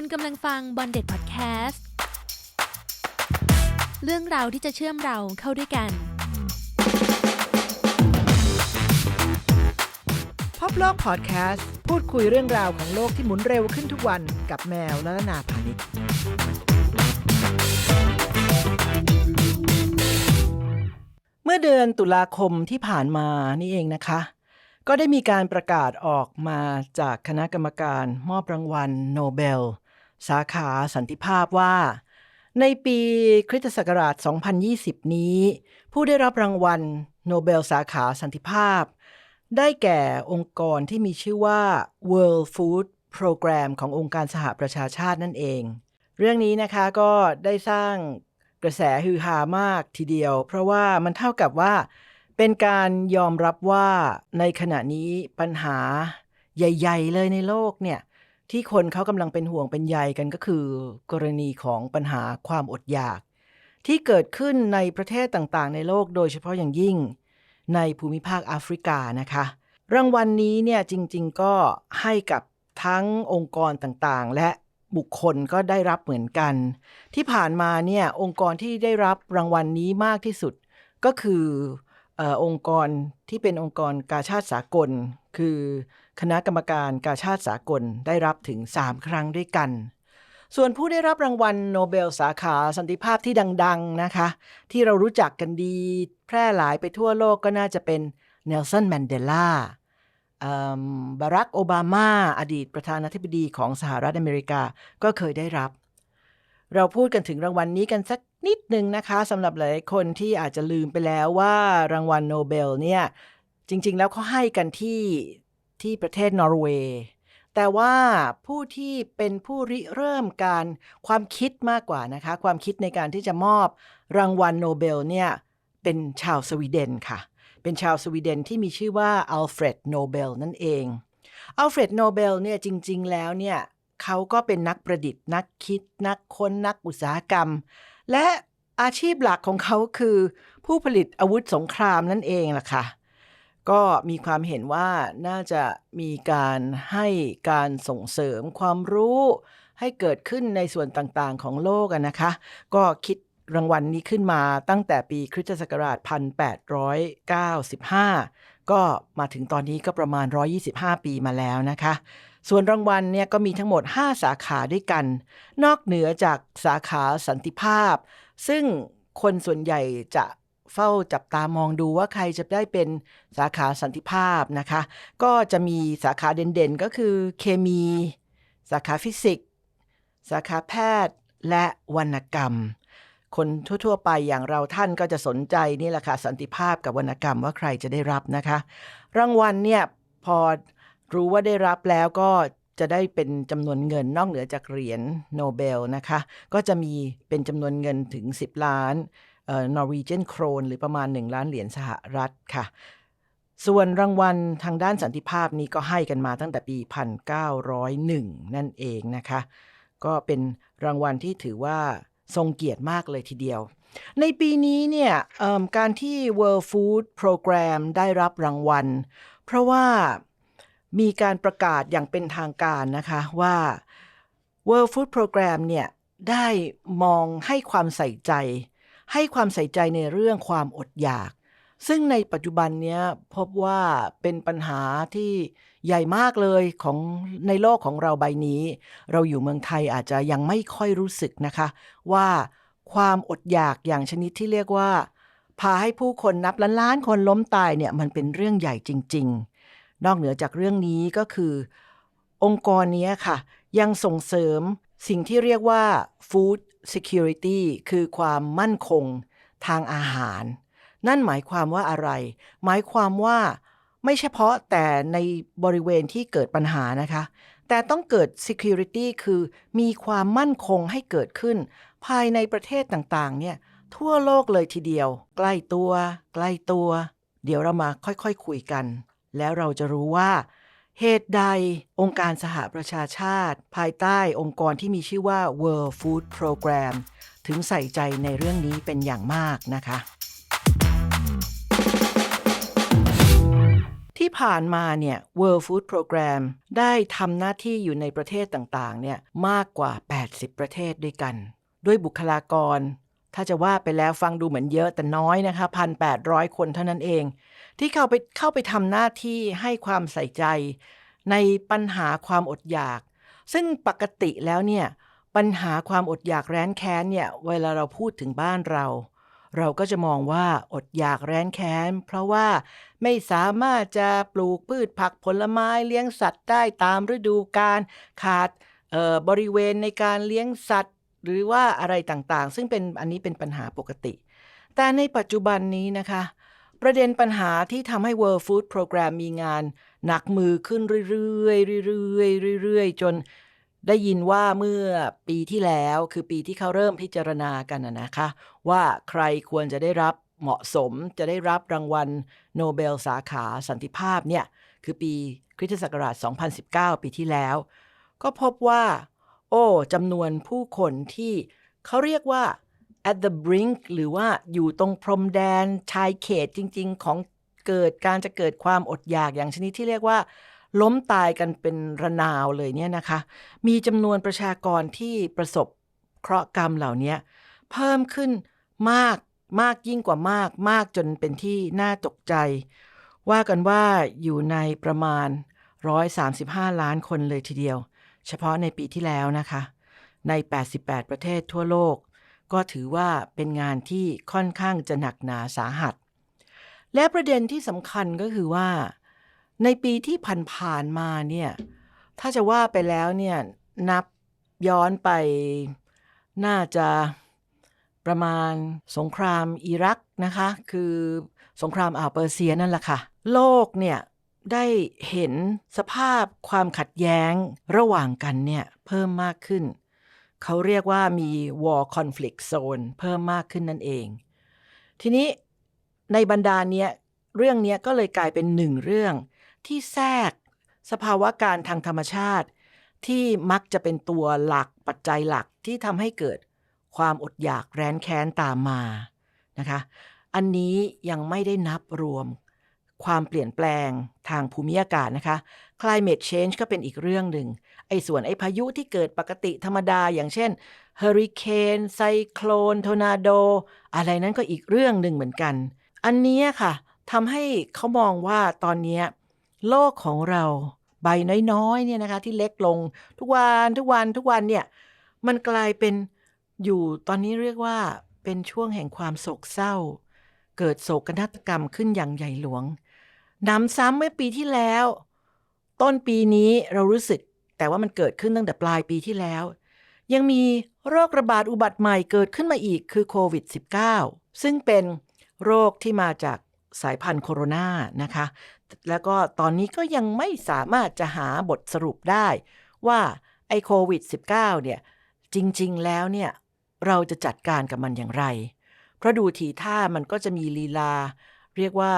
คุณกำลังฟังบอลเด็ดพอดแคสต์ เรื่องราวที่จะเชื่อมเราเข้าด้วยกัน พบโลกพอดแคสต์ พูดคุยเรื่องราวของโลกที่หมุนเร็วขึ้นทุกวันกับแมวและนาพานิชเมื่อเดือนตุลาคมที่ผ่านมานี่เองนะคะ ก็ได้มีการประกาศออกมาจากคณะกรรมการมอบรางวัลโนเบล สาขาสันติภาพว่า ในปีคริสตศักราช 2020 นี้ ผู้ได้รับรางวัลโนเบลสาขาสันติภาพ ได้แก่องค์กรที่มีชื่อว่า World Food Program ขององค์การสหประชาชาตินั่นเอง เรื่องนี้นะคะก็ได้สร้างกระแสฮือฮามากทีเดียว เพราะว่ามันเท่ากับว่าเป็นการยอมรับว่าในขณะนี้ปัญหาใหญ่ ๆ เลยในโลกเนี่ย ที่คนเขากำลังเป็นห่วงเป็นใยกันก็คือ กรณีของปัญหาความอดอยาก ที่เกิดขึ้นในประเทศต่างๆ ในโลกโดยเฉพาะอย่างยิ่ง ในภูมิภาคแอฟริกานะคะ รางวัลนนี้เนี่ยจริงๆก็ให้กับทั้งองค์กรต่างๆ และบุคคลก็ได้รับเหมือนกัน ที่ผ่านมาเนี่ยองค์กรที่ได้รับรางวัลนนี้มากที่สุดก็คือออองค์กรที่เป็นองค์กรกาชาติสากล คือ คณะกรรมการกาชาติสากลได้รับถึง 3 ครั้งด้วยกัน ส่วนผู้ได้รับรางวัลโนเบลสาขาสันติภาพที่ดัง ๆนะคะ ที่เรารู้จักกันดี แพร่หลายไปทั่วโลกก็น่าจะเป็นเนลสันแมนเดลาบารักโอบามาอดีตประธานาธิบดีของสหรัฐอเมริกาก็เคยได้รับ เราพูดกันถึงรางวัลนนี้กันสักนิดนึงนะคะสำหรับหลายคนที่อาจจะลืมไปแล้วว่ารางวัลโนเบลเนี่ยจริง ๆ แล้วเขาให้กันที่ ที่ประเทศนอร์เวย์แต่ว่าผู้ที่เป็นผู้ริเริ่มการความคิดมากกว่านะคะ ความคิดในการที่จะมอบรางวัลโนเบลเนี่ยเป็นชาวสวีเดนค่ะ เป็นชาวสวีเดนที่มีชื่อว่าอัลเฟรดโนเบลนั่นเองอัลเฟรดโนเบลเนี่ยจริง ๆ แล้วเนี่ยเขาก็เป็นนักประดิษฐ์ นักคิด นักค้นนักอุตสาหกรรม และอาชีพหลักของเขาคือ ผู้ผลิตอาวุธสงครามนั่นเองล่ะค่ะ ก็มีความเห็นว่าน่าจะมีการให้การส่งเสริมความรู้ให้เกิดขึ้นในส่วนต่างๆของโลกนะคะ ก็คิดรางวัลนี้ขึ้นมาตั้งแต่ปีคริสตศักราช 1895 ก็มาถึงตอนนี้ก็ประมาณ 125 ปีมาแล้วนะคะ ส่วนรางวัลเนี่ยก็มีทั้งหมด 5 สาขาด้วยกัน นอกเหนือจากสาขาสันติภาพ ซึ่งคนส่วนใหญ่จะ เฝ้าจับตามองดูว่าใครจะได้เป็นสาขาสันติภาพนะคะ ก็จะมีสาขาเด่นๆ ก็คือเคมี สาขาฟิสิกส์ สาขาแพทย์ และวรรณกรรม คนทั่วๆ ไปอย่างเราท่านก็จะสนใจนี่แหละค่ะสันติภาพกับวรรณกรรมว่าใครจะได้รับนะคะ รางวัลเนี่ยพอรู้ว่าได้รับแล้วก็จะได้เป็นจำนวนเงินนอกเหนือจากเหรียญโนเบลนะคะ ก็จะมีเป็นจำนวนเงินถึง 10 ล้าน เอ่อนอร์วีเจนโครนหรือประมาณ 1 ล้านเหรียญสหรัฐค่ะ ส่วนรางวัลทางด้านสันติภาพนี้ก็ให้กันมาตั้งแต่ปี 1901 นั่นเองนะคะ ก็เป็นรางวัลที่ถือว่าทรงเกียรติมากเลยทีเดียว ในปีนี้เนี่ยการที่ World Food Program ได้รับรางวัล เพราะว่ามีการประกาศอย่างเป็นทางการนะคะว่า World Food Program เนี่ยได้มองให้ความใส่ใจ ให้ความใส่ใจในเรื่องความอดอยาก ซึ่งในปัจจุบันเนี้ยพบว่าเป็นปัญหาที่ใหญ่มากเลยของในโลกของเราใบนี้ เราอยู่เมืองไทยอาจจะยังไม่ค่อยรู้สึกนะคะ ว่าความอดอยากอย่างชนิดที่เรียกว่า พาให้ผู้คนนับล้านๆคนล้มตายเนี่ยมันเป็นเรื่องใหญ่จริง ๆ นอกเหนือจากเรื่องนี้ก็คือ องค์กรนี้ค่ะ ยังส่งเสริมสิ่งที่เรียกว่า food security คือความมั่นคงทางอาหาร นั่นหมายความว่าอะไร หมายความว่าไม่เฉพาะแต่ในบริเวณที่เกิดปัญหานะคะ แต่ต้องเกิด security คือมีความมั่นคงให้เกิดขึ้น ภายในประเทศต่างๆ เนี่ย ทั่วโลกเลยทีเดียว ใกล้ตัว ใกล้ตัว เดี๋ยวเรามาค่อยๆคคุยกัน แล้วเราจะรู้ว่า เหตุใดองค์การสหประชาชาติ ภายใต้องค์กรที่มีชื่อว่า World Food Program ถึงใส่ใจในเรื่องนี้เป็นอย่างมากนะคะ ที่ผ่านมาเนี่ย World Food Program ได้ทำหน้าที่อยู่ในประเทศต่างๆเนี่ยมากกว่า 80 ประเทศด้วยกัน ด้วยบุคลากร ถ้าจะว่าไปแล้วฟังดูเหมือนเยอะแต่น้อยนะคะ 1,800 คนเท่านั้นเอง ที่เข้าไปเข้าไปทำหน้าที่ให้ความใส่ใจ ในปัญหาความอดอยาก ซึ่งปกติแล้วเนี่ยปัญหาความอดอยากแร้นแค้นเนี่ยเวลาเราพูดถึงบ้านเรา เราก็จะมองว่าอดอยากแร้นแค้น เพราะว่าไม่สามารถจะปลูกพืชผักผลไม้เลี้ยงสัตว์ได้ตามฤดูกาลขาดเอ่อบริเวณในการเลี้ยงสัตว์ หรือว่าอะไรต่างๆ ซึ่งเป็นอันนี้เป็นปัญหาปกติ แต่ในปัจจุบันนี้นะคะ ประเด็นปัญหาที่ทำให้ World Food Program มีงาน หนักมือขึ้นเรื่อยๆเรื่อยๆเรื่อยๆจนได้ยินว่าเมื่อปีที่แล้วคือปีที่เขาเริ่มพิจารณากันนะคะ ว่าใครควรจะได้รับเหมาะสมจะได้รับรางวัลโนเบลสาขาสันติภาพเนี่ย คือปีคริสตศักราช 2019 ปีที่แล้ว ก็พบว่า โอ้จำนวนผู้คนที่เขาเรียกว่า at the brink หรือว่าอยู่ตรงพรมแดนชายเขตจริง ๆ ของเกิดการจะเกิดความอดอยากอย่างชนิดที่เรียกว่า ล้มตายกันเป็นระนาวเลยเนี่ยนะคะ มีจำนวนประชากรที่ประสบเคราะห์กรรมเหล่านี้เพิ่มขึ้นมากมากยิ่งกว่ามากมากจนเป็นที่น่าตกใจ ว่ากันว่าอยู่ในประมาณ 135 ล้านคนเลยทีเดียว เฉพาะในปีที่แล้วนะคะ ใน 88 ประเทศทั่วโลก ก็ถือว่าเป็นงานที่ค่อนข้างจะหนักหนาสาหัส และประเด็นที่สำคัญก็คือว่า ในปีที่ผ่านๆมาเนี่ยถ้าจะว่าไปแล้วเนี่ยนับย้อนไปน่าจะประมาณสงครามอิรักนะคะ คือสงครามอ่าวเปอร์เซียนั่นแหละค่ะ โลกเนี่ยได้เห็นสภาพความขัดแย้งระหว่างกันเนี่ยเพิ่มมากขึ้น เขาเรียกว่ามี war conflict zone เพิ่มมากขึ้นนั่นเอง ทีนี้ในบรรดาเนี้ยเรื่องเนี้ยก็เลยกลายเป็นหนึ่งเรื่อง ที่แทรกสภาวะการทางธรรมชาติ ที่มักจะเป็นตัวหลักปัจจัยหลักที่ทำให้เกิดความอดอยากแร้นแค้นตามมานะคะ อันนี้ยังไม่ได้นับรวม ความเปลี่ยนแปลงทางภูมิอากาศนะคะ climate change ก็เป็นอีกเรื่องหนึ่ง ไอ้ส่วนไอ้พายุที่เกิดปกติธรรมดาอย่างเช่นเฮอริเคนไซโคลนทอร์นาโด อะไรนั้นก็อีกเรื่องหนึ่งเหมือนกัน อันนี้ค่ะทำให้เขามองว่าตอนนี้โลกของเราใบน้อยๆเนี่ยนะคะที่เล็กลงทุกวันทุกวันทุกวันเนี่ยมันกลายเป็นอยู่ตอนนี้เรียกว่าเป็นช่วงแห่งความโศกเศร้า เกิดโศกนาฏกรรมขึ้นอย่างใหญ่หลวงนำซ้ำเมื่อปีที่แล้ว ต้นปีนี้เรารู้สึก แต่ว่ามันเกิดขึ้นตั้งแต่ปลายปีที่แล้ว ยังมีโรคระบาดอุบัติใหม่เกิดขึ้นมาอีกคือโควิด -19 ซึ่งเป็นโรคที่มาจากสายพันธุ์โคโรนานะคะ แล้วก็ตอนนี้ก็ยังไม่สามารถจะหาบทสรุปได้ ว่าไอโควิด -19 เนี่ยจริงๆแล้วเนี่ยเราจะจัดการกับมันอย่างไร เพราะดูทีท่ามันก็จะมีลีลา เรียกว่า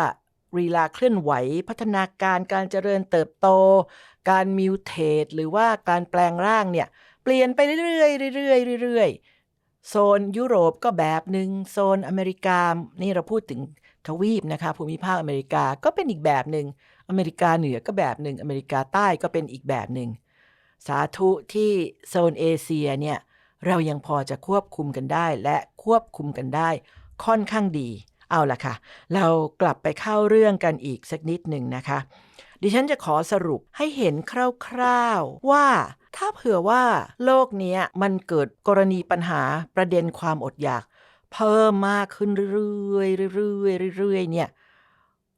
ลีลาเคลื่อนไหว พัฒนาการการเจริญเติบโต การมิวเทตหรือว่าการแปลงร่างเนี่ยเปลี่ยนไปเรื่อยๆเรื่อยๆเรื่อยๆโซนยุโรปก็แบบหนึ่งโซนอเมริกา นี่เราพูดถึงทวีปนะคะภูมิภาคอเมริกาก็เป็นอีกแบบหนึ่งอเมริกาเหนือก็แบบหนึ่งอเมริกาใต้ก็เป็นอีกแบบหนึ่งสาธุที่โซนเอเชียเนี่ยเรายังพอจะควบคุมกันได้และควบคุมกันได้ค่อนข้างดี เอาล่ะค่ะ เรากลับไปเข้าเรื่องกันอีกสักนิดหนึ่งนะคะ ดิฉันจะขอสรุปให้เห็นคร่าวๆ ว่าถ้าเผื่อว่าโลกนี้มันเกิดกรณีปัญหาประเด็นความอดอยาก เพิ่มมากขึ้นเรื่อยๆเรื่อยๆเรื่อยๆเนี่ย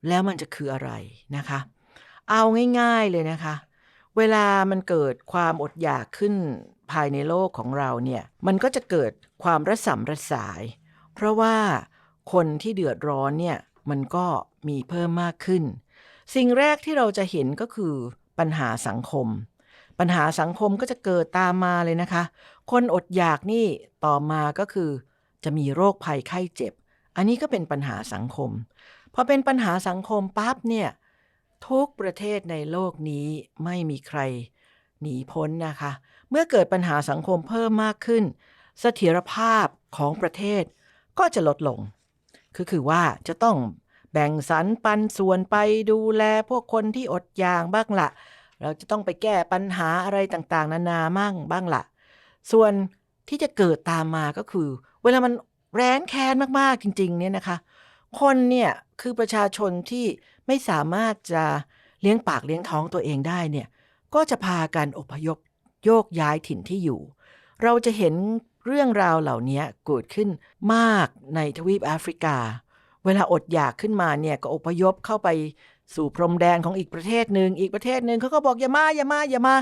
แล้วมันจะคืออะไรนะคะ เอาง่ายๆเลยนะคะ เวลามันเกิดความอดอยากขึ้นภายในโลกของเราเนี่ยมันก็จะเกิดความระสำระสาย เพราะว่าคนที่เดือดร้อนเนี่ยมันก็มีเพิ่มมากขึ้น สิ่งแรกที่เราจะเห็นก็คือปัญหาสังคม ปัญหาสังคมก็จะเกิดตามมาเลยนะคะ คนอดอยากนี่ต่อมาก็คือ จะมีโรคภัยไข้เจ็บ อันนี้ก็เป็นปัญหาสังคมพอเป็นปัญหาสังคมปั๊บเนี่ยทุกประเทศในโลกนี้ไม่มีใครหนีพ้นนะคะ เมื่อเกิดปัญหาสังคมเพิ่มมากขึ้น เสถียรภาพของประเทศก็จะลดลง คือคือว่าจะต้อง แบ่งสรรปันส่วนไปดูแลพวกคนที่อดอยากบ้างละเราจะต้องไปแก้ปัญหาอะไรต่างๆ นานามั่งบ้างละส่วนที่จะเกิดตามมาก็คือ เวลามันแร้นแค้นมากๆจริง ๆ เนี่ยนะคะ คนเนี่ยคือประชาชนที่ไม่สามารถจะเลี้ยงปากเลี้ยงท้องตัวเองได้เนี่ยก็จะพากันอพยพโยกย้ายถิ่นที่อยู่ เราจะเห็นเรื่องราวเหล่านี้เกิดขึ้นมากในทวีปแอฟริกา เวลาอดอยากขึ้นมาเนี่ยก็อพยพเข้าไปสู่พรมแดนของอีกประเทศหนึ่งอีกประเทศหนึ่งเขาก็บอกอย่ามาอย่ามาอย่ามา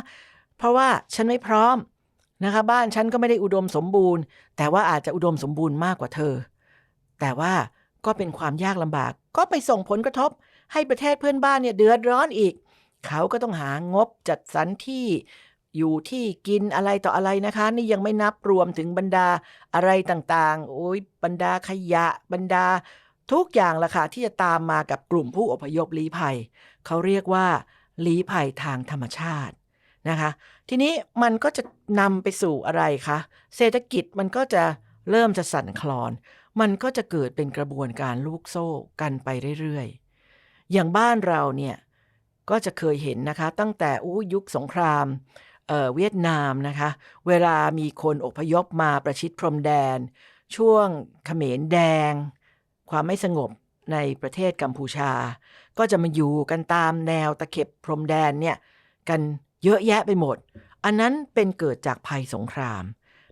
เพราะว่าฉันไม่พร้อมนะคะบ้านฉันก็ไม่ได้อุดมสมบูรณ์ แต่ว่าอาจจะอุดมสมบูรณ์มากกว่าเธอ แต่ว่าก็เป็นความยากลำบาก ก็ไปส่งผลกระทบ ให้ประเทศเพื่อนบ้านเนี่ยเดือดร้อนอีก เขาก็ต้องหางบจัดสรรที่อยู่ที่กินอะไรต่ออะไรนะคะ นี่ยังไม่นับรวมถึงบรรดาอะไรต่างๆ โอ้ยบรรดาขยะบรรดา ทุกอย่างละค่ะที่จะตามมากับกลุ่มผู้อพยพลี้ภัย เขาเรียกว่าลี้ภัยทางธรรมชาตินะคะ ทีนี้มันก็จะนำไปสู่อะไรคะ เศรษฐกิจมันก็จะเริ่มจะสั่นคลอน มันก็จะเกิดเป็นกระบวนการลูกโซ่กันไปเรื่อยๆ อย่างบ้านเราเนี่ยก็จะเคยเห็นนะคะ ตั้งแต่อู้ยุคสงครามเเวียดนามนะคะ เวลามีคนอพยพมาประชิดพรมแดน ช่วงเขมรแดง ความไม่สงบในประเทศกัมพูชา ก็จะมาอยู่กันตามแนวตะเข็บพรมแดนเนี่ยกันเยอะแยะไปหมด อันนั้นเป็นเกิดจากภัยสงคราม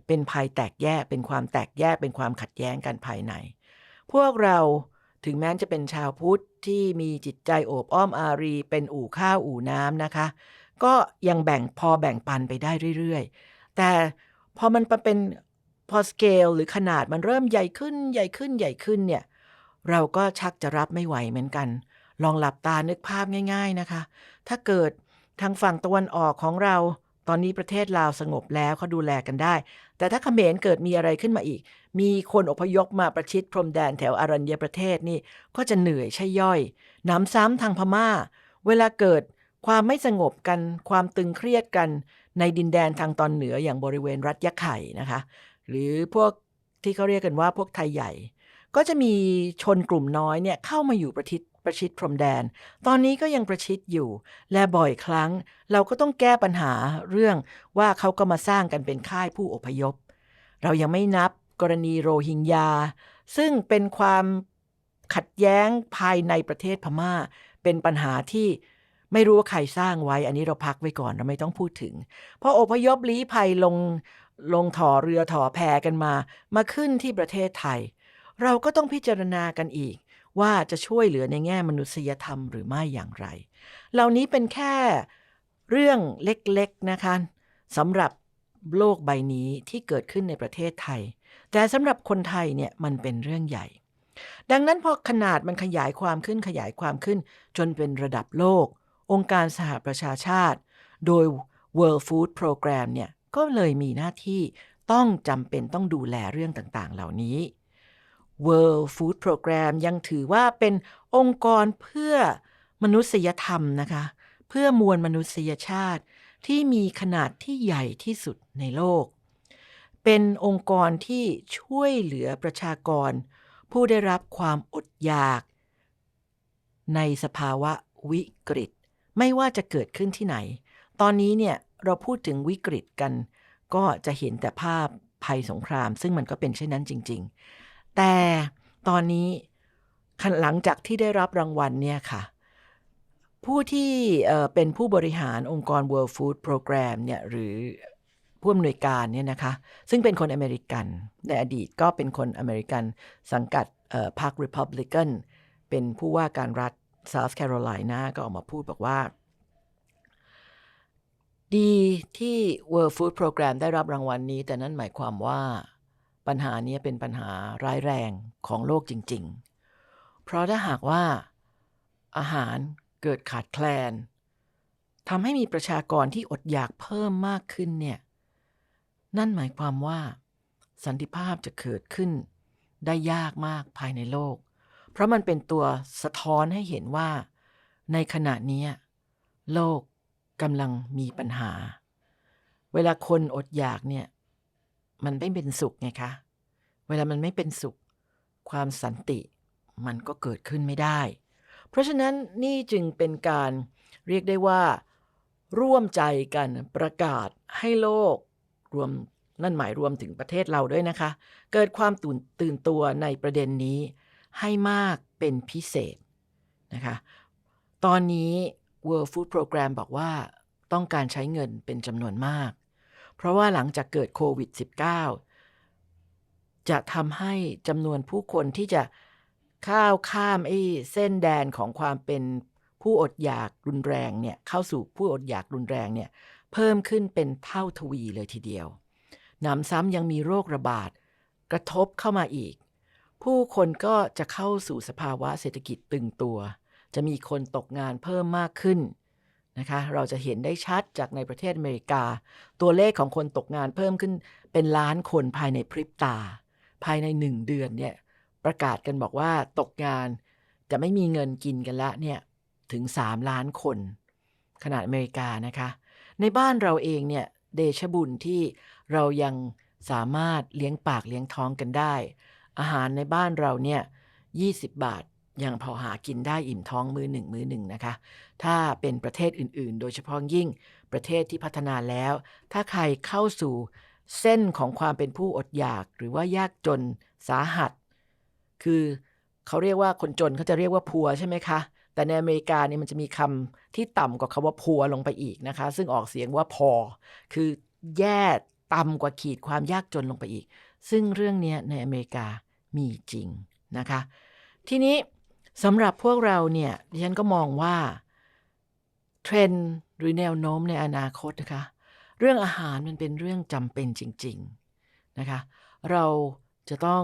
เป็นภัยแตกแยก เป็นความแตกแยก เป็นความขัดแย้งกันภายใน พวกเราถึงแม้จะเป็นชาวพุทธที่มีจิตใจโอบอ้อมอารี เป็นอู่ข้าวอู่น้ำนะคะ ก็ยังแบ่งพอแบ่งปันไปได้เรื่อยๆ แต่พอมันเป็นพอสเกลหรือขนาดมันเริ่มใหญ่ขึ้นใหญ่ขึ้นใหญ่ขึ้นเนี่ย เราก็ชักจะรับไม่ไหวเหมือนกัน ลองหลับตานึกภาพง่าย ๆนะคะ ถ้าเกิดทางฝั่งตะวันออกของเรา ตอนนี้ประเทศลาวสงบแล้วเขาดูแลกันได้ แต่ถ้าเขมรเกิดมีอะไรขึ้นมาอีก มีคนอพยพมาประชิดพรมแดนแถวอารัญญประเทศนี่ก็จะเหนื่อยใช่ย่อยหนำซ้ำทางพม่า เวลาเกิดความไม่สงบกัน ความตึงเครียดกัน ในดินแดนทางตอนเหนืออย่างบริเวณรัฐยะไข่นะคะ หรือพวกที่เขาเรียกกันว่าพวกไทยใหญ่ ก็จะมีชนกลุ่มน้อยเนี่ยเข้ามาอยู่ประชิดประชิดพรมแดน ตอนนี้ก็ยังประชิดอยู่ และบ่อยครั้ง เราก็ต้องแก้ปัญหาเรื่องว่าเขาก็มาสร้างกันเป็นค่ายผู้อพยพ เรายังไม่นับกรณีโรฮิงญา ซึ่งเป็นความขัดแย้งภายในประเทศพม่า เป็นปัญหาที่ไม่รู้ว่าใครสร้างไว้ อันนี้เราพักไว้ก่อนเราไม่ต้องพูดถึง เพราะอพยพลี้ภัยลงลงถ่อเรือถ่อแพกันมา มาขึ้นที่ประเทศไทย เราก็ต้องพิจารณากันอีก ว่าจะช่วยเหลือในแง่มนุษยธรรมหรือไม่อย่างไร เหล่านี้เป็นแค่เรื่องเล็กๆนะคะสำหรับโลกใบนี้ที่เกิดขึ้นในประเทศไทย แต่สำหรับคนไทยเนี่ยมันเป็นเรื่องใหญ่ ดังนั้นพอขนาดมันขยายความขึ้นขยายความขึ้น จนเป็นระดับโลก องค์การสหประชาชาติ โดย World Food Program เนี่ยก็เลยมีหน้าที่ต้องจำเป็นต้องดูแลเรื่องต่างๆ เหล่านี้ World Food Program ยังถือว่าเป็นองค์กรเพื่อมนุษยธรรมนะคะ เพื่อมวลมนุษยชาติที่มีขนาดที่ใหญ่ที่สุดในโลก เป็นองค์กรที่ช่วยเหลือประชากร ผู้ได้รับความอดอยาก ในสภาวะวิกฤต ไม่ว่าจะเกิดขึ้นที่ไหน ตอนนี้เนี่ยเราพูดถึงวิกฤตกัน ก็จะเห็นแต่ภาพภัยสงคราม ซึ่งมันก็เป็นเช่นนั้นจริง ๆ แต่ตอนนี้หลังจากที่ได้รับรางวัลเนี่ยค่ะ ผู้ที่เป็นผู้บริหารองค์กร World Food Program เนี่ยหรือผู้อำนวยการเนี่ยนะคะ ซึ่งเป็นคนอเมริกัน ในอดีตก็เป็นคนอเมริกันสังกัดพรรค Republican เป็นผู้ว่าการรัฐ South Carolina ก็ออกมาพูดบอกว่า ดีที่ World Food Program ได้รับรางวัลนี้ แต่นั่นหมายความว่า ปัญหานี้เป็นปัญหาร้ายแรงของโลกจริง ๆ เพราะถ้าหากว่าอาหารเกิดขาดแคลนทำให้มีประชากรที่อดอยากเพิ่มมากขึ้นเนี่ยนั่นหมายความว่า สันติภาพจะเกิดขึ้น ได้ยากมากภายในโลก เพราะมันเป็นตัวสะท้อนให้เห็นว่า ในขณะนี้ โลกกำลังมีปัญหา เวลาคนอดอยากเนี่ย มันไม่เป็นสุขไงคะ เวลามันไม่เป็นสุข ความสันติมันก็เกิดขึ้นไม่ได้ เพราะฉะนั้นนี่จึงเป็นการเรียกได้ว่า ร่วมใจกันประกาศให้โลกรวมนั่นหมายรวมถึงประเทศเราด้วยนะคะ เกิดความตื่นตื่นตัวในประเด็นนี้ให้มากเป็นพิเศษนะคะ ตอนนี้ World Food Program บอกว่าต้องการใช้เงินเป็นจำนวนมาก เพราะว่าหลังจากเกิดโควิด -19 จะทำให้จำนวนผู้คนที่จะข้าวข้ามไอ้เส้นแดนของความเป็นผู้อดอยากรุนแรงเนี่ยเข้าสู่ผู้อดอยากรุนแรงเนี่ยเพิ่มขึ้นเป็นเท่าทวีเลยทีเดียวหนำซ้ำยังมีโรคระบาด กระทบเข้ามาอีก ผู้คนก็จะเข้าสู่สภาวะเศรษฐกิจตึงตัว จะมีคนตกงานเพิ่มมากขึ้น นะคะเราจะเห็นได้ชัดจากในประเทศอเมริกา ตัวเลขของคนตกงานเพิ่มขึ้นเป็นล้านคนภายในพริบตา ภายในหนึ่งเดือนเนี่ยประกาศกันบอกว่าตกงานจะไม่มีเงินกินกันละเนี่ยถึง 3 ล้านคน ขนาดอเมริกานะคะ ในบ้านเราเองเนี่ยเดชบุญที่เรายังสามารถเลี้ยงปากเลี้ยงท้องกันได้ อาหารในบ้านเราเนี่ย20 บาท ยังพอหากินได้อิ่มท้องมือหนึ่งมือหนึ่งนะคะ ถ้าเป็นประเทศอื่นๆ โดยเฉพาะยิ่งประเทศที่พัฒนาแล้ว ถ้าใครเข้าสู่เส้นของความเป็นผู้อดอยาก หรือว่ายากจนสาหัส คือเขาเรียกว่าคนจนเขาจะเรียกว่าพัวใช่ไหมคะ แต่ในอเมริกาเนี่ยมันจะมีคำที่ต่ำกว่าคาว่าพัวลงไปอีกนะคะ ซึ่งออกเสียงว่าพอ คือแย่ต่ำกว่าขีดความยากจนลงไปอีก ซึ่งเรื่องนี้ในอเมริกามีจริงนะคะ ทีนี้ สำหรับพวกเราเนี่ยดิฉันก็มองว่าเทรนด์หรือแนวโน้มในอนาคตนะคะ เรื่องอาหารมันเป็นเรื่องจำเป็นจริง ๆนะคะ เราจะต้อง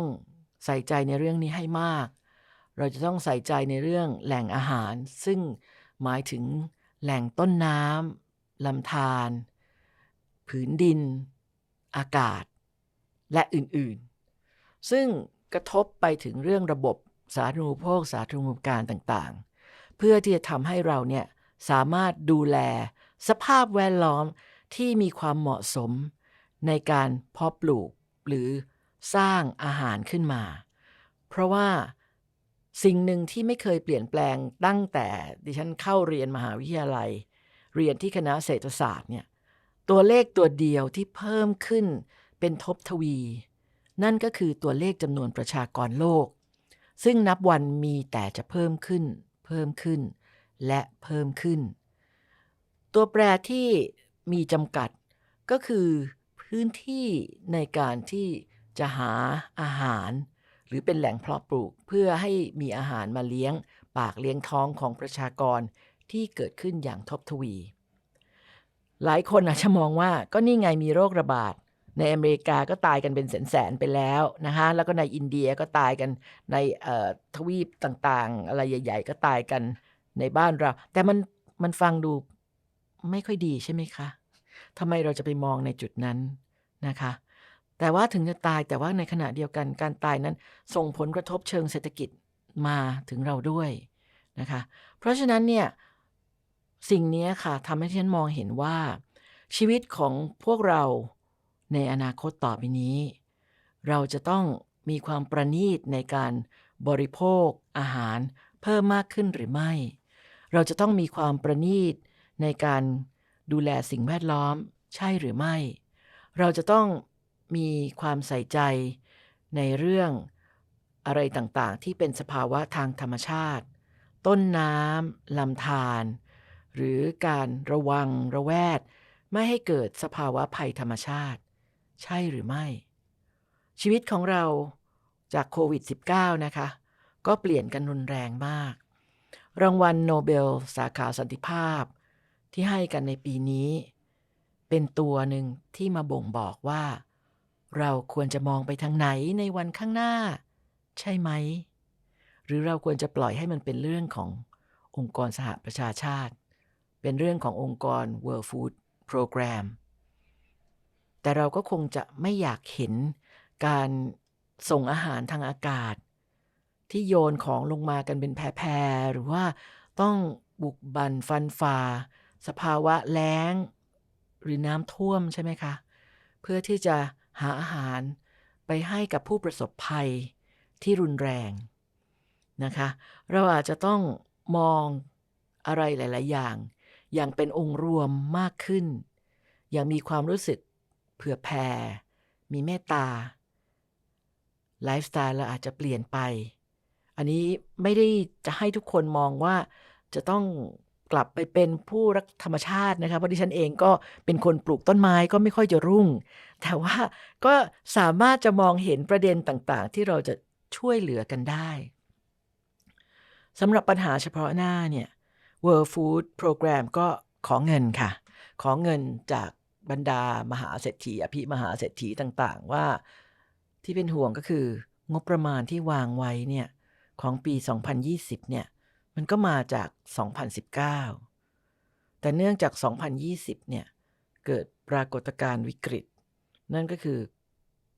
ใส่ใจในเรื่องนี้ให้มาก เราจะต้องใส่ใจในเรื่องแหล่งอาหาร ซึ่งหมายถึงแหล่งต้นน้ำลำธารผืนดิน อากาศ และอื่นๆ ซึ่งกระทบไปถึงเรื่องระบบ สาธารณูปโภคสาธารณูปการต่างๆ เพื่อที่จะทำให้เราเนี่ยสามารถดูแลสภาพแวดล้อมที่มีความเหมาะสม ในการเพาะปลูกหรือสร้างอาหารขึ้นมา เพราะว่าสิ่งหนึ่งที่ไม่เคยเปลี่ยนแปลงตั้งแต่ดิฉันเข้าเรียนมหาวิทยาลัย เรียนที่คณะเศรษฐศาสตร์เนี่ยตัวเลขตัวเดียวที่เพิ่มขึ้นเป็นทบทวี นั่นก็คือตัวเลขจำนวนประชากรโลก ซึ่งนับวันมีแต่จะเพิ่มขึ้น เพิ่มขึ้น และเพิ่มขึ้น ตัวแปรที่มีจำกัดก็คือพื้นที่ในการที่จะหาอาหาร หรือเป็นแหล่งเพาะปลูกเพื่อให้มีอาหารมาเลี้ยง ปากเลี้ยงท้องของประชากรที่เกิดขึ้นอย่างทบทวี หลายคนอาจจะมองว่าก็นี่ไงมีโรคระบาด ในอเมริกาก็ตายกันเป็นแสนๆไปแล้วนะคะแล้วก็ในอินเดียก็ตายกันในทวีปต่างๆ อะไรใหญ่ ๆ ก็ตายกันในบ้านเรา แต่มันมันฟังดูไม่ค่อยดีใช่ไหมคะทำไมเราจะไปมองในจุดนั้นนะคะ แต่ว่าถึงจะตายแต่ว่าในขณะเดียวกันการตายนั้นส่งผลกระทบเชิงเศรษฐกิจมาถึงเราด้วยนะคะ เพราะฉะนั้นเนี่ยสิ่งนี้ค่ะทำให้ฉันมองเห็นว่าชีวิตของพวกเรา ในอนาคตต่อไปนี้ เราจะต้องมีความประณีตในการบริโภค อาหารเพิ่มมากขึ้นหรือไม่ เราจะต้องมีความประณีตในการดูแลสิ่งแวดล้อมใช่หรือไม่ เราจะต้องมีความใส่ใจในเรื่องอะไรต่างๆ ที่เป็นสภาวะทางธรรมชาติ ต้นน้ำลำธาร หรือการระวังระแวด ไม่ให้เกิดสภาวะภัยธรรมชาติ ใช่หรือไม่ ชีวิตของเราจากโควิด -19 นะคะ ก็เปลี่ยนกันรุนแรงมาก รางวัลโนเบลสาขาสันติภาพ ที่ให้กันในปีนี้ เป็นตัวหนึ่งที่มาบ่งบอกว่า เราควรจะมองไปทางไหนในวันข้างหน้า ใช่ไหม หรือเราควรจะปล่อยให้มันเป็นเรื่องขององค์กรสหประชาชาติ เป็นเรื่องขององค์กร World Food Program แต่เราก็คงจะไม่อยากเห็นการส่งอาหารทางอากาศ ที่โยนของลงมากันเป็นแพรหรือว่าต้องบุกบันฟันฝ่า สภาวะแล้ง หรือน้ำท่วมใช่ไหมคะ เพื่อที่จะหาอาหารไปให้กับผู้ประสบภัยที่รุนแรงนะคะ เราอาจจะต้องมองอะไรหลาย ๆ อย่าง อย่างเป็นองค์รวมมากขึ้น อย่างมีความรู้สึก ผื่อแผ่ มีเมตตา ไลฟ์สไตล์เราอาจจะเปลี่ยนไป อันนี้ไม่ได้จะให้ทุกคนมองว่าจะต้องกลับไปเป็นผู้รักธรรมชาตินะคะเพราะดิฉันเองก็เป็นคนปลูกต้นไม้ก็ไม่ค่อยจะรุ่ง แต่ว่าก็สามารถจะมองเห็นประเด็นต่างๆ ที่เราจะช่วยเหลือกันได้สำหรับปัญหาเฉพาะหน้าเนี่ย World Food Program ก็ขอเงินค่ะ ขอเงินจาก บรรดามหาเศรษฐีอภิมหาเศรษฐีต่างๆ ว่าที่เป็นห่วงก็คืองบประมาณที่วางไว้เนี่ยของปี 2020 เนี่ยมันก็มาจาก 2019 แต่เนื่องจาก 2020 เนี่ยเกิดปรากฏการณ์วิกฤต นั่นก็คือ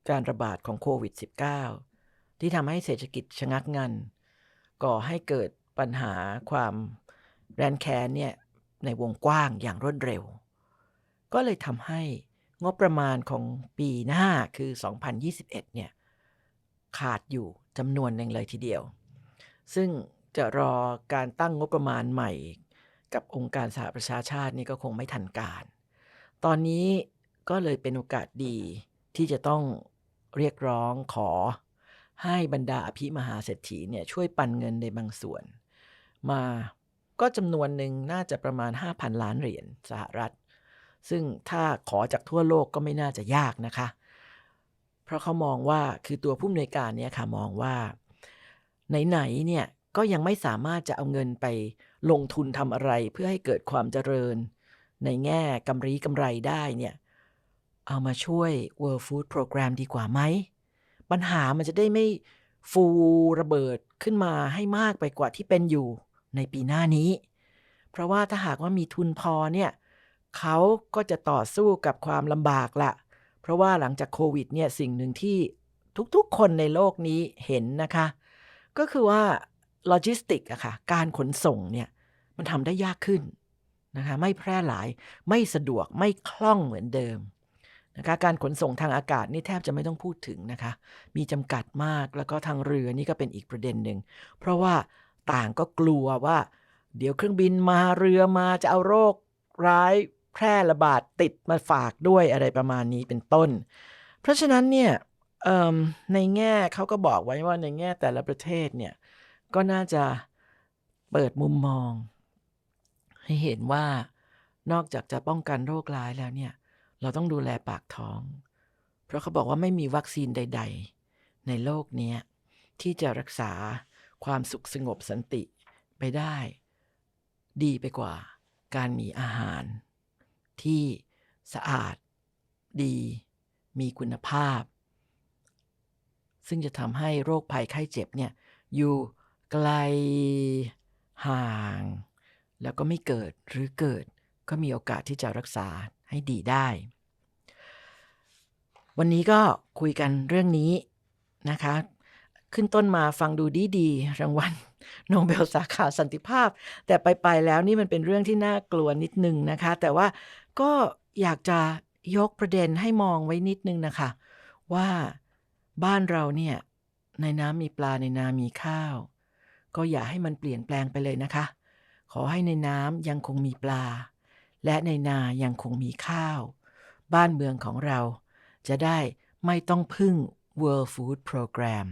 การระบาดของโควิด -19 ที่ทำให้เศรษฐกิจชะงักงัน ก่อให้เกิดปัญหาความแรนแค้นเนี่ยในวงกว้างอย่างรวดเร็ว ก็เลยทำให้งบประมาณของปีหน้าคือ 2021 เนี่ย ขาดอยู่จำนวนหนึ่งเลยทีเดียว ซึ่งจะรอการตั้งงบประมาณใหม่ กับองค์การสหประชาชาตินี่ก็คงไม่ทันการ ตอนนี้ก็เลยเป็นโอกาสดีที่จะต้องเรียกร้องขอให้บรรดาอภิมหาเศรษฐีเนี่ยช่วยปันเงินในบางส่วน มาก็จำนวนหนึ่งน่าจะประมาณ 5,000 ล้านเหรียญสหรัฐ ซึ่งถ้าขอจากทั่วโลกก็ไม่น่าจะยากนะคะ เพราะเขามองว่าคือตัวผู้อำนวยการเนี่ยค่ะมองว่าไหนๆเนี่ยก็ยังไม่สามารถจะเอาเงินไปลงทุนทำอะไรเพื่อให้เกิดความเจริญ ในแง่กำไรกำไรได้เนี่ย เอามาช่วย World Food Program ดีกว่าไหม ปัญหามันจะได้ไม่ฟูระเบิดขึ้นมาให้มากไปกว่าที่เป็นอยู่ในปีหน้านี้ เพราะว่าถ้าหากว่ามีทุนพอเนี่ย เขาก็จะต่อสู้กับความลำบากละเพราะว่าหลังจากโควิดเนี่ยสิ่งหนึ่งที่ทุกๆ คนในโลกนี้เห็นนะคะ ก็คือว่าโลจิสติกอะค่ะ การขนส่งเนี่ยมันทำได้ยากขึ้นนะคะไม่แพร่หลายไม่สะดวกไม่คล่องเหมือนเดิมนะคะการขนส่งทางอากาศนี่แทบจะไม่ต้องพูดถึงนะคะ มีจำกัดมากแล้วก็ทางเรือนี่ก็เป็นอีกประเด็นหนึ่ง เพราะว่าต่างก็กลัวว่า เดี๋ยวเครื่องบินมาเรือมาจะเอาโรคร้าย แพร่ระบาดติดมาฝากด้วยอะไรประมาณนี้เป็นต้น เพราะฉะนั้นเนี่ยในแง่เขาก็บอกไว้ว่าในแง่แต่ละประเทศเนี่ยก็น่าจะเปิดมุมมอง ให้เห็นว่านอกจากจะป้องกันโรคร้ายแล้วเนี่ย เราต้องดูแลปากท้อง เพราะเขาบอกว่าไม่มีวัคซีนใด ๆ ในโลกนี้ที่จะรักษาความสุขสงบสันติไปได้ ดีไปกว่าการมีอาหาร ที่สะอาดดี มีคุณภาพ ซึ่งจะทำให้โรคภัยไข้เจ็บเนี่ยอยู่ไกลห่าง แล้วก็ไม่เกิดหรือเกิดก็มีโอกาสที่จะรักษาให้ดีได้ วันนี้ก็คุยกันเรื่องนี้นะคะ ขึ้นต้นมาฟังดูดีดีรางวัลโนเบลสาขาสันติภาพ แต่ไปไปแล้วนี่มันเป็นเรื่องที่น่ากลัวนิดนึงนะคะ แต่ว่า ก็อยากจะยกประเด็นให้มองไว้นิดนึงนะคะ ว่าบ้านเราเนี่ยในน้ำมีปลาในนามีข้าว ก็อย่าให้มันเปลี่ยนแปลงไปเลยนะคะ ขอให้ในน้ำยังคงมีปลา และในนายังคงมีข้าว บ้านเมืองของเราจะได้ไม่ต้องพึ่ง World Food Program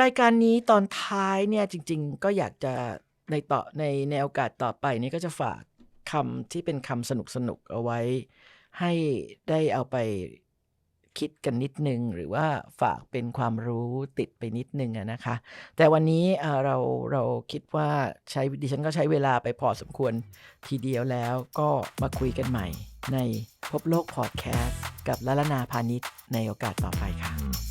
รายการนี้ตอนท้ายเนี่ยจริง ๆ ก็อยากจะในต่อในในโอกาสต่อไปนี้ก็จะฝาก คำที่เป็นคำสนุกๆเอาไว้ ให้ได้เอาไปคิดกันนิดนึง หรือว่าฝากเป็นความรู้ติดไปนิดนึงนะคะ แต่วันนี้เราเราคิดว่าใช้ดิฉันก็ใช้เวลาไปพอสมควรทีเดียวแล้วก็มาคุยกันใหม่ในพบโลกพอดแคสต์กับลลนาพาณิชย์ในโอกาสต่อไปค่ะ